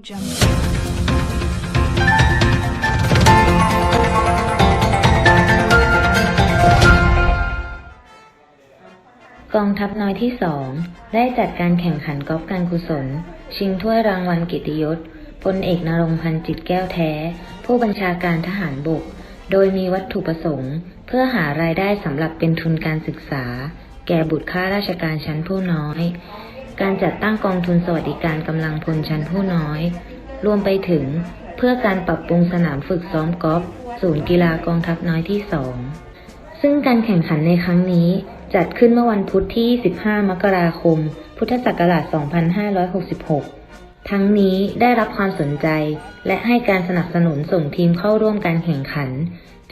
กองทัพน้อยที่สองได้จัดการแข่งขันกอล์ฟการกุศล ชิงถ้วยรางวัลกิติยศพลเอกนรงพันธ์จิตแก้วแท้ ผู้บัญชาการทหารบก โดยมีวัตถุประสงค์ เพื่อหารายได้สำหรับเป็นทุนการศึกษา แก่บุตรข้าราชการชั้นผู้น้อย การจัดตั้งกองทุนสวัสดิการกำลังพลชั้นผู้น้อย รวมไปถึงเพื่อการปรับปรุงสนามฝึกซ้อมกอล์ฟศูนย์กีฬากองทัพน้อยที่สองซึ่งการแข่งขันในครั้งนี้จัดขึ้นเมื่อวันพุธที่ 15 มกราคม พุทธศักราช 2566 ทั้งนี้ได้รับความสนใจและให้การสนับสนุนส่งทีมเข้าร่วมการแข่งขัน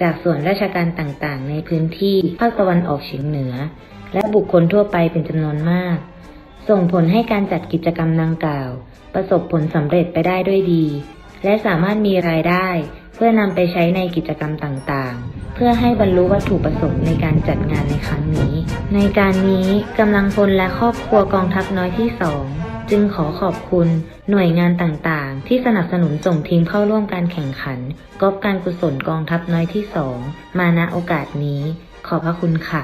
จากส่วนราชการต่างๆ ในพื้นที่ภาคตะวันออกเฉียงเหนือ และบุคคลทั่วไปเป็นจำนวนมาก ส่งผลให้การจัดกิจกรรมดังกล่าว ประสบผลสำเร็จไปได้ด้วยดี และสามารถมีรายได้เพื่อนำไปใช้ในกิจกรรมต่างๆ เพื่อให้บรรลุวัตถุประสงค์ในการจัดงานในครั้งนี้ ในการนี้กำลังพลและครอบครัวกองทัพน้อยที่สองจึงขอขอบคุณหน่วยงานต่างๆ ที่สนับสนุนส่งทีมเข้าร่วมการแข่งขันกอล์ฟการกุศลกองทัพน้อยที่สองมาณโอกาสนี้ ขอบพระคุณค่ะ